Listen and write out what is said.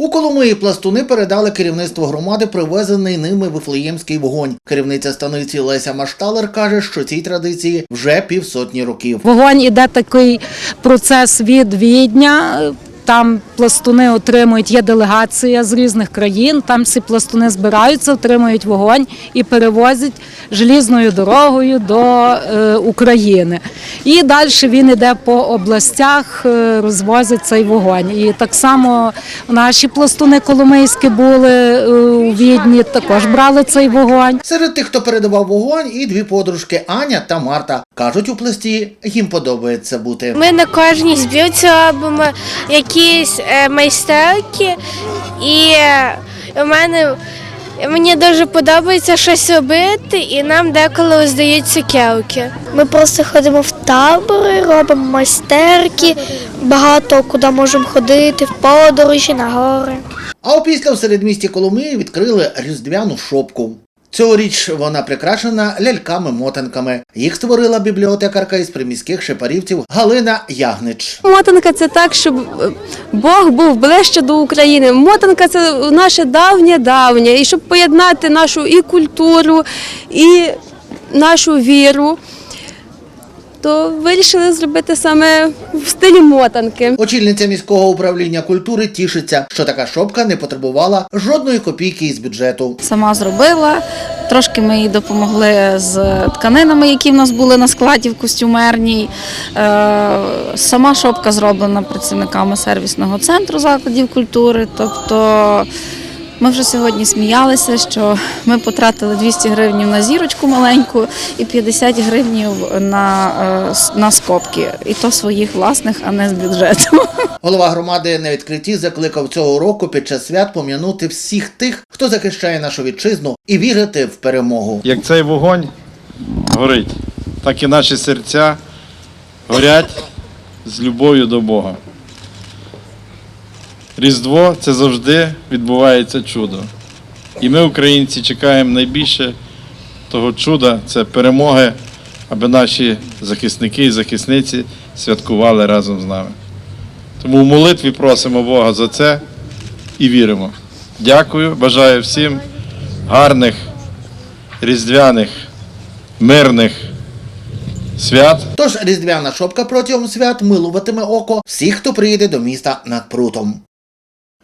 У Коломиї пластуни передали керівництво громади привезений ними вифлеємський вогонь. Керівниця станиці Леся Машталер каже, що цій традиції вже півсотні років. Вогонь іде такий процес від Відня. Там пластуни отримують, є делегація з різних країн. Там всі пластуни збираються, отримують вогонь і перевозять желізною дорогою до е, України. І далі він іде по областях, е, розвозять цей вогонь. І так само наші пластуни коломийські були е, у Відні, також брали цей вогонь. Серед тих, хто передавав вогонь, і дві подружки Аня та Марта кажуть у пласті, їм подобається бути. Ми на кожній збірці робимо якісь е, майстерки, і е, у мене мені дуже подобається щось робити, і нам деколи здають цукерки. Ми просто ходимо в табори, робимо майстерки, багато куди можемо ходити, в подорожі, на гори. А опісля в середмісті Коломиї відкрили різдвяну шопку. Цьогоріч вона прикрашена ляльками-мотанками. Їх створила бібліотекарка із приміських шепарівців Галина Ягнич. Мотанка це так, щоб е, Бог був ближче до України. Мотанка це наше давнє давнє. І щоб поєднати нашу і культуру, і нашу віру, то вирішили зробити саме в стилі мотанки. Очільниця міського управління культури тішиться, що така шопка не потребувала жодної копійки із бюджету. сама зробила. Трошки ми їй допомогли з тканинами, які в нас були на складі в костюмерній. Е, Сама шопка зроблена працівниками сервісного центру закладів культури. Тобто ми вже сьогодні сміялися, що ми потратили 200 гривень на зірочку маленьку і 50 гривень на, е, на скобки. І то своїх власних, а не з бюджету. Голова громади на відкритті закликав цього року під час свят пом'янути всіх тих, хто захищає нашу вітчизну, і вірити в перемогу. Як цей вогонь горить, так і наші серця горять з любов'ю до Бога. Різдво це завжди відбувається чудо. І ми, українці, чекаємо найбільше того чуда це перемоги, аби наші захисники і захисниці святкували разом з нами. Тому в молитві просимо Бога за це і віримо. Дякую, бажаю всім гарних різдвяних, мирних свят. Тож різдвяна шопка протягом свят милуватиме око всіх, хто приїде до міста над прутом.